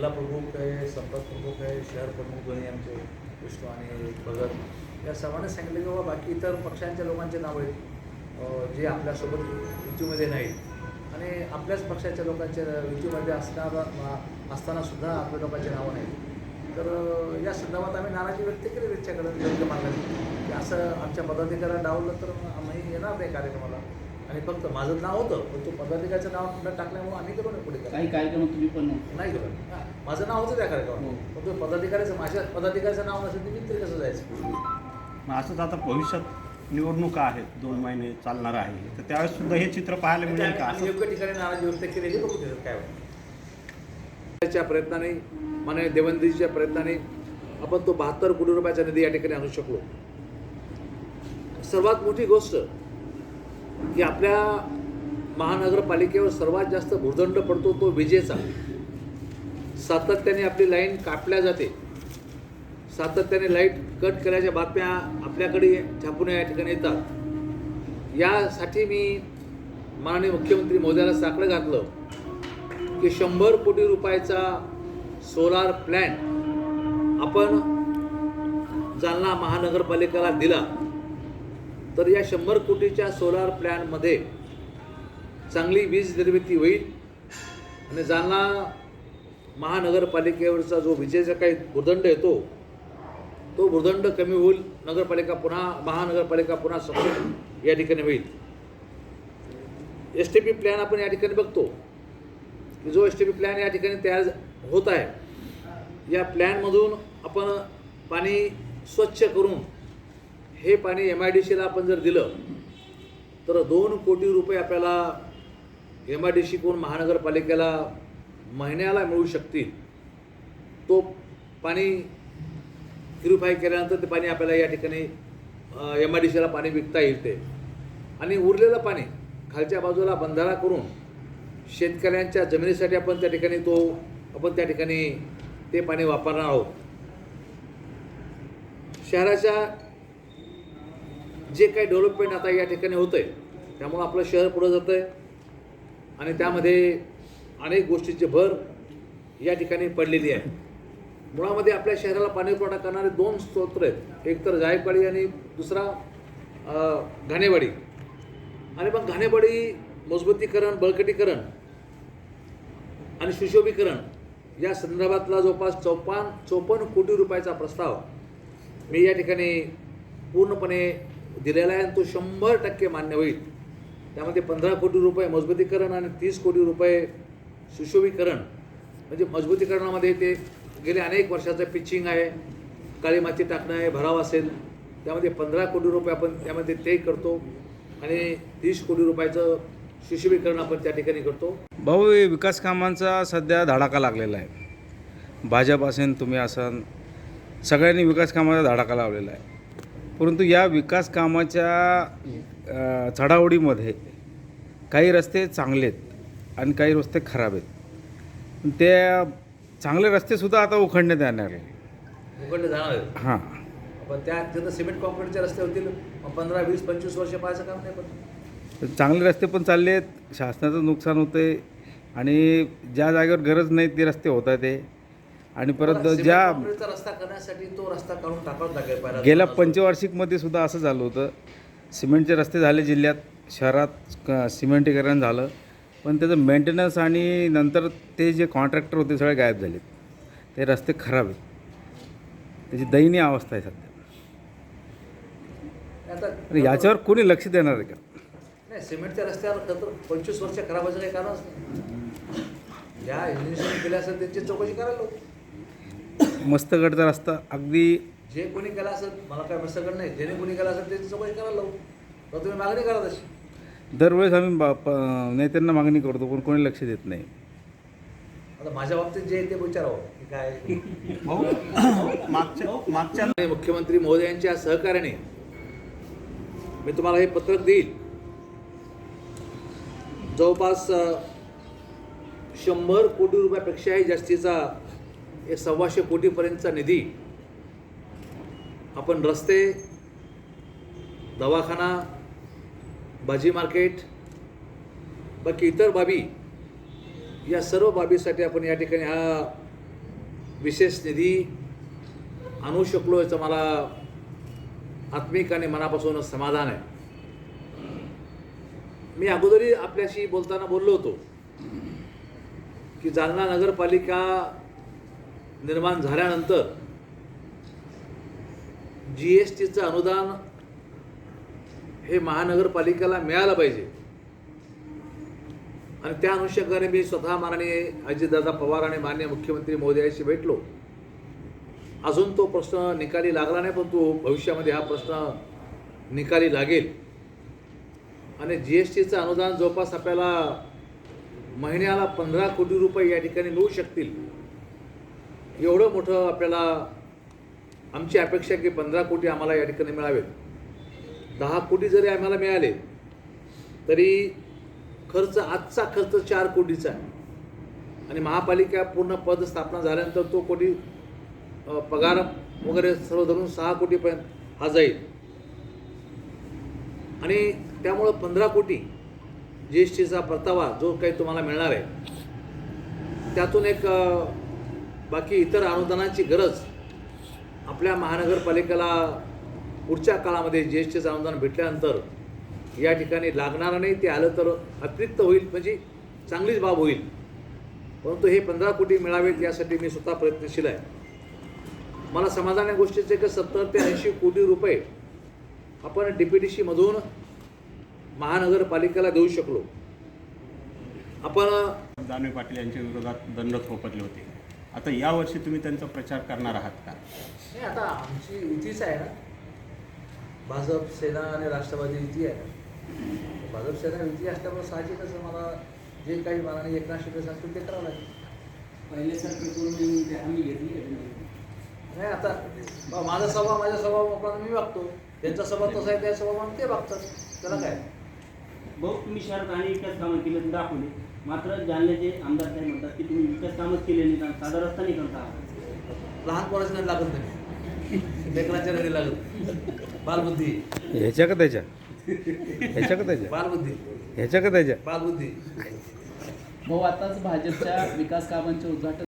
जिल्हा प्रमुख आहे संपर्क प्रमुख आहे शहर प्रमुख दोन्ही आमचे विष्णू आणि भगत. या सर्वांनी सांगितलं की बाबा बाकी इतर पक्षांच्या लोकांचे नाव आहेत. जे आपल्यासोबत युतीमध्ये नाहीत. आणि आपल्याच पक्षाच्या लोकांच्या युतीमध्ये असणारा असताना सुद्धा आपल्या लोकांची नावं नाहीत. तर या संदर्भात आम्ही नाराजी व्यक्त केली त्यांच्याकडे योग्य मार्गाने. की असं आमच्या पदाधिकाऱ्याला डावलं तर आम्ही येणार नाही कार्यक्रमाला. आणि फक्त माझं नाव होतं पण तो पदाधिकाऱ्याचं नाव टाकल्यामुळे आम्ही गेलो नाही पुढे काही कार्यक्रमात तुम्ही पण नाही. गेलो माझं नाव होतं त्या कार्यक्रमात. हो. पण तो पदाधिकाऱ्याचं माझ्या पदाधिकाऱ्याचं नाव नसेल तर मी तरी कसं जायचं? मग असंच आता भविष्यात निवडणुका आहेत दोन महिने चालणार आहे. तर त्यावेळेस सुद्धा हे चित्र पाहायला मिळेल का? योग्य ठिकाणी नाराजी व्यक्त केलेली बघू त्याच्यात काय होतं. च्या प्रयत्नाने माननीय देवेंद्रजीच्या प्रयत्नाने आपण तो बहात्तर कोटी रुपयाचा निधी या ठिकाणी आणू शकलो. सर्वात मोठी गोष्ट की आपल्या महानगरपालिकेवर सर्वात जास्त भूर्दंड पडतो तो विजेचा. सातत्याने आपली लाईन कापल्या जाते. सातत्याने लाइट कट केल्याच्या बातम्या आपल्याकडे छापून या ठिकाणी येतात. यासाठी मी माननीय मुख्यमंत्री मोदयाला साकडं घातलं की शंभर कोटी रुपयाचा सोलार प्लॅन आपण जालना महानगरपालिकेला दिला. तर या शंभर कोटीच्या सोलार प्लॅनमध्ये चांगली वीज निर्मिती होईल. आणि जालना महानगरपालिकेवरचा जो विजेचा काही भूर्दंड येतो तो भूर्दंड कमी होईल. नगरपालिका पुन्हा महानगरपालिका पुन्हा सक्षम या ठिकाणी होईल. एस टी पी प्लॅन आपण या ठिकाणी बघतो. की जो एस टी पी प्लॅन या ठिकाणी तयार होत आहे या प्लॅनमधून आपण पाणी स्वच्छ करून हे पाणी एम आय डी सीला आपण जर दिलं तर दोन कोटी रुपये आपल्याला एम आय डी सी कोण महानगरपालिकेला महिन्याला मिळू शकतील. तो पाणी प्युरिफाय केल्यानंतर ते पाणी आपल्याला या ठिकाणी एम आय डी सीला पाणी विकता येईल ते. आणि उरलेलं पाणी खालच्या बाजूला बंधारा करून शेतकऱ्यांच्या जमिनीसाठी आपण त्या ठिकाणी तो आपण त्या ठिकाणी ते पाणी वापरणार आहोत. शहराच्या जे काही डेव्हलपमेंट आता या ठिकाणी होतं आहे त्यामुळं आपलं शहर पुढं जातं आहे आणि त्यामध्ये अनेक गोष्टीची भर या ठिकाणी पडलेली आहे. मुळामध्ये आपल्या शहराला पाणीपुरवठा करणारे दोन स्तोत्र आहेत. एक तर जायकवाडी आणि दुसरा घाणेवाडी. आणि मग घाणेवाडी मजबूतीकरण बळकटीकरण आणि सुशोभीकरण या संदर्भातला जवळपास चौपान चौपन्न कोटी रुपयाचा प्रस्ताव मी या ठिकाणी पूर्णपणे दिलेला आहे आणि तो शंभर टक्के मान्य होईल. त्यामध्ये पंधरा कोटी रुपये मजबूतीकरण आणि तीस कोटी रुपये सुशोभीकरण. म्हणजे मजबूतीकरणामध्ये ते गेले अनेक वर्षाचं पिचिंग आहे काळी माती टाकणं आहे भराव असेल. त्यामध्ये पंधरा कोटी रुपये आपण त्यामध्ये ते करतो आणि तीस कोटी रुपयाचं सुशोभीकरण आपण त्या ठिकाणी करतो. भाऊ हे विकास कामांचा सध्या धडाका लागलेला आहे. भाजप असेल तुम्ही असाल सगळ्यांनी विकास कामाचा धडाका लावलेला आहे. परंतु या विकास कामाच्या अ, चढाओढीमध्ये काही रस्ते चांगले आहेत आणि काही रस्ते खराब आहेत. ते चांगले रस्तेसुद्धा आता उखडण्यात येणार आहे उघडले जाणार आहे हां. पण त्या तिथं सिमेंट कॉन्क्रीटचे रस्ते होतील पंधरा वीस पंचवीस वर्ष पाहायचं काम नाही पण चांगले रस्ते पण चालले आहेत शासनाचं नुकसान होतं आहे आणि ज्या जागेवर गरज नाही ते रस्ते होत आहेत ते आणि परत ज्या रस्ता करण्यासाठी तो रस्ता काढून टाकावा लागेल पहिला गेल्या पंचवार्षिकमध्ये सुद्धा असं झालं होतं. सिमेंटचे रस्ते झाले जिल्ह्यात शहरात सिमेंटीकरण झालं. पण त्याचं मेंटेनन्स आणि नंतर ते जे कॉन्ट्रॅक्टर होते सगळे गायब झालेत. ते रस्ते खराब आहेत. त्याची दयनीय अवस्था आहे सध्या. याच्यावर कोणी लक्ष देणार आहे का? नाही सिमेंटच्या रस्त्यावर खरं पंचवीस वर्ष खराब व्हायचं काही कारणच नाही. ज्या इंजिनिअरिंग केलं असेल त्यांची चौकशी करायला. मस्तगडचा रस्ता अगदी जे कोणी केला असेल मला काय मस्तकड नाही. ज्याने कोणी केला असेल त्याची चौकशी करायला लावू. तर तुम्ही मागणी करा तशी. दरवेळेस आम्ही बा प नेत्यांना मागणी करतो पण कोणी लक्ष देत नाही. आता माझ्या बाबतीत जे आहे ते विचारावं. की काय? भाऊ मागच्या मागच्या आणि मुख्यमंत्री महोदयांच्या सहकार्याने मी तुम्हाला हे पत्रक देईल. जवळपास अ, शंभर कोटी रुपयापेक्षाही जास्तीचा एक सव्वाशे कोटीपर्यंतचा निधी आपण रस्ते दवाखाना भाजी मार्केट बाकी इतर बाबी या सर्व बाबीसाठी आपण या ठिकाणी हा विशेष निधी आणू शकलो याचं मला आत्मिक आणि मनापासून समाधान आहे. मी अगोदरही आपल्याशी बोलताना बोललो होतो की जालना नगरपालिका निर्माण झाल्यानंतर जी एस टीचं अनुदान हे महानगरपालिकेला मिळालं पाहिजे. आणि त्या अनुषंगाने मी स्वतः माननीय अजितदादा पवार आणि मान्य मुख्यमंत्री महोदयाशी भेटलो. अजून तो प्रश्न निकाली लागला नाही पण तो भविष्यामध्ये हा प्रश्न निकाली लागेल. आणि जी एस टीचं अनुदान जवळपास आपल्याला महिन्याला पंधरा कोटी रुपये या ठिकाणी मिळू शकतील. एवढं मोठं आपल्याला आमची अपेक्षा आहे की पंधरा कोटी आम्हाला या ठिकाणी मिळावेत. दहा कोटी जरी आम्हाला मिळाले तरी खर्च आजचा खर्च चार कोटीचा आहे. आणि महापालिका पूर्ण पद स्थापना झाल्यानंतर तो कोटी पगार वगैरे सर्व धरून सहा कोटीपर्यंत हा जाईल. आणि त्यामुळं पंधरा कोटी जी एस टीचा परतावा जो काही तुम्हाला मिळणार आहे त्यातून एक बाकी इतर अनुदानाची गरज आपल्या महानगरपालिकेला पुढच्या काळामध्ये जी एस टीचं अनुदान भेटल्यानंतर या ठिकाणी लागणार नाही ते आलं तर अतिरिक्त होईल म्हणजे चांगलीच बाब होईल. परंतु हे पंधरा कोटी मिळावेत यासाठी मी स्वतः प्रयत्नशील आहे. मला समाधान या गोष्टीचे की सत्तर ते ऐंशी कोटी रुपये आपण डी पी डी सीमधून महानगरपालिकेला देऊ शकलो. आपण दानवे पाटील यांच्या विरोधात दंड थोपटले होते. आता यावर्षी तुम्ही त्यांचा प्रचार करणार आहात का? नाही आता आमची युतीच आहे ना. भाजप सेना आणि राष्ट्रवादी युती आहे भाजप सेना युती असल्यामुळे साहजिकच मला जे काही मानाने एकनाथ शिंदे सांगतील ते करावं लागेल. पहिल्यासारखे करून आम्ही घेतली का नाही? आता माझा स्वभाव माझ्या स्वभाव मोकळा मी वागतो त्यांचा स्वभाव तसा आहे त्या स्वभाव ते वागतात त्याला काय? भाऊ तुम्ही शहरात आणि विकास कामं केले दाखवले. मात्र जालन्याचे आमदार साहेब म्हणतात की तुम्ही विकास कामच केले नाही आणि साधा रस्ता नाही करता. लहान पोराचं नाही लागत नाही. लेकरांच्या नाही लागत बालबुद्धी. ह्याच्या का त्याच्या? ह्याच्या का त्याच्या? बालबुद्धी. ह्याच्या का त्याच्या? बालबुद्धी. भाऊ आताच भाजपच्या विकास कामांचे उद्घाटन